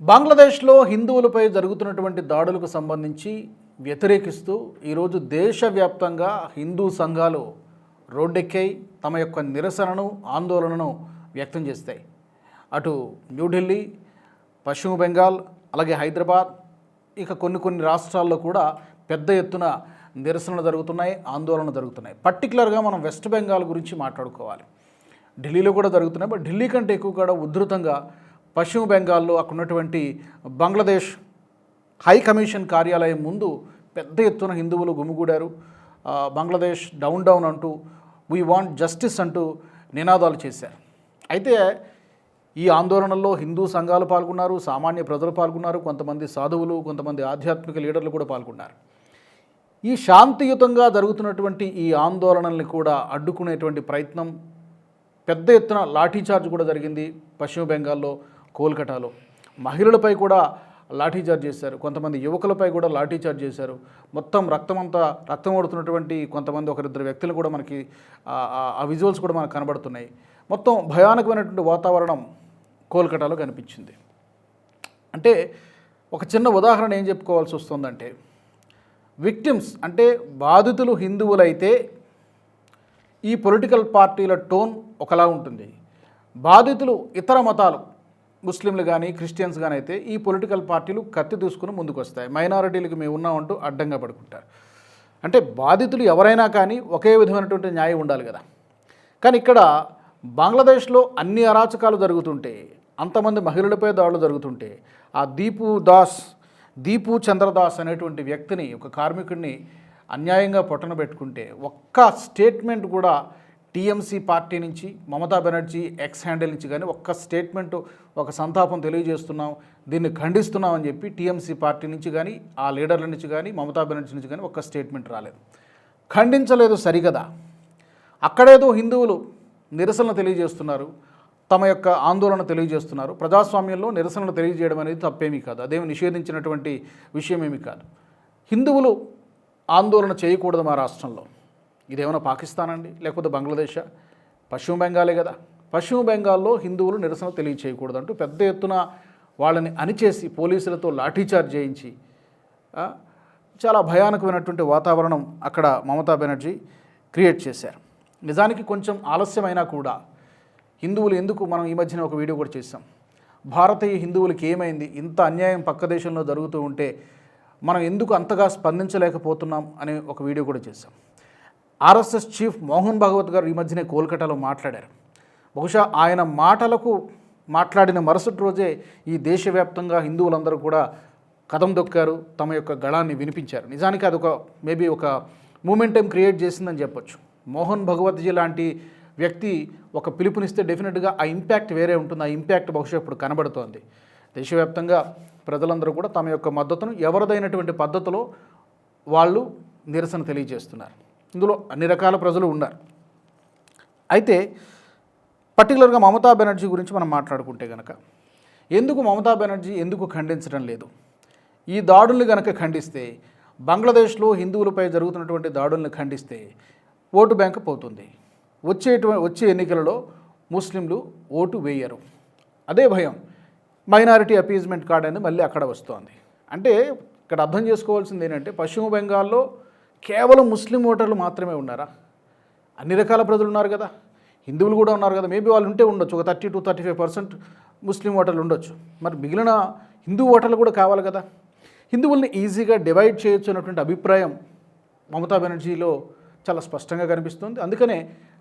బంగ్లాదేశ్లో హిందువులపై జరుగుతున్నటువంటి దాడులకు సంబంధించి వ్యతిరేకిస్తూ ఈరోజు దేశవ్యాప్తంగా హిందూ సంఘాలు రోడ్డెక్కాయి తమ యొక్క నిరసనను ఆందోళనను వ్యక్తం చేస్తాయి. అటు న్యూఢిల్లీ పశ్చిమ బెంగాల్ అలాగే హైదరాబాద్ ఇక కొన్ని కొన్ని రాష్ట్రాల్లో కూడా పెద్ద ఎత్తున నిరసనలు జరుగుతున్నాయి ఆందోళనలు జరుగుతున్నాయి. పర్టికులర్గా మనం వెస్ట్ బెంగాల్ గురించి మాట్లాడుకోవాలి. ఢిల్లీలో కూడా జరుగుతున్నాయి బట్ ఢిల్లీ కంటే ఎక్కువ కూడా ఉధృతంగా పశ్చిమ బెంగాల్లో అక్కడ ఉన్నటువంటి బంగ్లాదేశ్ హై కమిషన్ కార్యాలయం ముందు పెద్ద ఎత్తున హిందువులు గుమిగూడారు. బంగ్లాదేశ్ డౌన్ డౌన్ అంటూ వీ వాంట్ జస్టిస్ అంటూ నినాదాలు చేశారు. అయితే ఈ ఆందోళనల్లో హిందూ సంఘాలు పాల్గొన్నారు సామాన్య ప్రజలు పాల్గొన్నారు కొంతమంది సాధువులు కొంతమంది ఆధ్యాత్మిక లీడర్లు కూడా పాల్గొన్నారు. ఈ శాంతియుతంగా జరుగుతున్నటువంటి ఈ ఆందోళనల్ని కూడా అడ్డుకునేటువంటి ప్రయత్నం పెద్ద ఎత్తున లాఠీచార్జ్ కూడా జరిగింది పశ్చిమ బెంగాల్లో. కోల్కటాలో మహిళలపై కూడా లాఠీచార్జ్ చేశారు. కొంతమంది యువకులపై కూడా లాఠీచార్జ్ చేశారు. మొత్తం రక్తం అంతా రక్తం ఓడుతున్నటువంటి కొంతమంది ఒకరిద్దరు వ్యక్తులు కూడా మనకి ఆ- విజువల్స్ కూడా మనకు కనబడుతున్నాయి. మొత్తం భయానకమైనటువంటి వాతావరణం కోల్కటాలో కనిపించింది. అంటే ఒక చిన్న ఉదాహరణ ఏం చెప్పుకోవాల్సి వస్తుందంటే విక్టిమ్స్ అంటే బాధితులు హిందువులైతే ఈ పొలిటికల్ పార్టీల టోన్ ఒకలా ఉంటుంది. బాధితులు ఇతర మతాలు ముస్లింలు కానీ క్రిస్టియన్స్ కానీ అయితే ఈ పొలిటికల్ పార్టీలు కత్తి దూసుకుని ముందుకు వస్తాయి మైనారిటీలకు మేము ఉన్నామంటూ అడ్డంగా పడుకుంటారు. అంటే బాధితులు ఎవరైనా కానీ ఒకే విధమైనటువంటి న్యాయం ఉండాలి కదా. కానీ ఇక్కడ బంగ్లాదేశ్లో అన్ని అరాచకాలు జరుగుతుంటే అంతమంది మహిళలపై దాడులు జరుగుతుంటే ఆ దీపు దాస్ దీపు చంద్రదాస్ అనేటువంటి వ్యక్తిని ఒక కార్మికుడిని అన్యాయంగా పొట్టన పెట్టుకుంటే ఒక్క స్టేట్మెంట్ కూడా టీఎంసీ పార్టీ నుంచి మమతా బెనర్జీ ఎక్స్ హ్యాండిల్ నుంచి కానీ ఒక్క స్టేట్మెంట్ ఒక సంతాపం తెలియజేస్తున్నాం దీన్ని ఖండిస్తున్నాం అని చెప్పి టీఎంసీ పార్టీ నుంచి కానీ ఆ లీడర్ల నుంచి కానీ మమతా బెనర్జీ నుంచి కానీ ఒక్క స్టేట్మెంట్ రాలేదు. ఖండించలేదు సరిగదా? అక్కడేదో హిందువులు నిరసనలు తెలియజేస్తున్నారు తమ యొక్క ఆందోళన తెలియజేస్తున్నారు. ప్రజాస్వామ్యంలో నిరసనలు తెలియజేయడం అనేది తప్పేమీ కాదు. అదేమి నిషేధించినటువంటి విషయం ఏమీ కాదు. హిందువులు ఆందోళన చేయకూడదు మా రాష్ట్రంలో. ఇదేమైనా పాకిస్తాన్ అండి? లేకపోతే బంగ్లాదేశ్? పశ్చిమ బెంగాలే కదా. పశ్చిమ బెంగాల్లో హిందువులు నిరసన తెలియచేయకూడదు అంటూ పెద్ద ఎత్తున వాళ్ళని అణిచేసి పోలీసులతో లాఠీచార్జ్ చేయించి చాలా భయానకమైనటువంటి వాతావరణం అక్కడ మమతా బెనర్జీ క్రియేట్ చేశారు. నిజానికి కొంచెం ఆలస్యమైనా కూడా హిందువులు ఎందుకు మనం ఈ మధ్యన ఒక వీడియో కూడా చేసాం భారతీయ హిందువులకి ఏమైంది? ఇంత అన్యాయం పక్క దేశంలో జరుగుతూ ఉంటే మనం ఎందుకు అంతగా స్పందించలేకపోతున్నాం అనే ఒక వీడియో కూడా చేసాం ఆర్ఎస్ఎస్ చీఫ్ మోహన్ భాగవత్ గారు ఈ మధ్యనే కోల్కతాలో మాట్లాడారు. బహుశా ఆయన మాటలకు మాట్లాడిన మరుసటి రోజే ఈ దేశవ్యాప్తంగా హిందువులందరూ కూడా కథం దొక్కారు తమ యొక్క గళాన్ని వినిపించారు. నిజానికి అదొక మేబీ ఒక మూమెంటం క్రియేట్ చేసిందని చెప్పొచ్చు. మోహన్ భగవత్జీ లాంటి వ్యక్తి ఒక పిలుపునిస్తే డెఫినెట్గా ఆ ఇంపాక్ట్ వేరే ఉంటుంది. ఆ ఇంపాక్ట్ బహుశా ఇప్పుడు కనబడుతోంది. దేశవ్యాప్తంగా ప్రజలందరూ కూడా తమ యొక్క మద్దతును ఎవరిదైనటువంటి పద్ధతిలో వాళ్ళు నిరసన తెలియజేస్తున్నారు. ఇందులో అన్ని రకాల ప్రజలు ఉన్నారు. అయితే పర్టికులర్గా మమతా బెనర్జీ గురించి మనం మాట్లాడుకుంటే కనుక ఎందుకు మమతా బెనర్జీ ఎందుకు ఖండించడం లేదు? ఈ దాడుల్ని కనుక ఖండిస్తే బంగ్లాదేశ్లో హిందువులపై జరుగుతున్నటువంటి దాడుల్ని ఖండిస్తే ఓటు బ్యాంక్ పోతుంది. వచ్చేటువంటి వచ్చే ఎన్నికలలో ముస్లింలు ఓటు వేయరు. అదే భయం. మైనారిటీ అపీజ్మెంట్ కార్డ్ అనేది మళ్ళీ అక్కడ వస్తోంది. అంటే ఇక్కడ అర్థం చేసుకోవాల్సింది ఏంటంటే పశ్చిమ బెంగాల్లో కేవలం ముస్లిం ఓటర్లు మాత్రమే ఉన్నారా? అన్ని రకాల ప్రజలు ఉన్నారు కదా. హిందువులు కూడా ఉన్నారు కదా. మేబీ వాళ్ళు ఉంటే ఉండొచ్చు. ఒక thirty two thirty five percent ముస్లిం ఓటర్లు ఉండొచ్చు. మరి మిగిలిన హిందూ ఓటర్లు కూడా కావాలి కదా. హిందువుల్ని ఈజీగా డివైడ్ చేయొచ్చు అన్నటువంటి అభిప్రాయం మమతా బెనర్జీలో చాలా స్పష్టంగా కనిపిస్తుంది. అందుకనే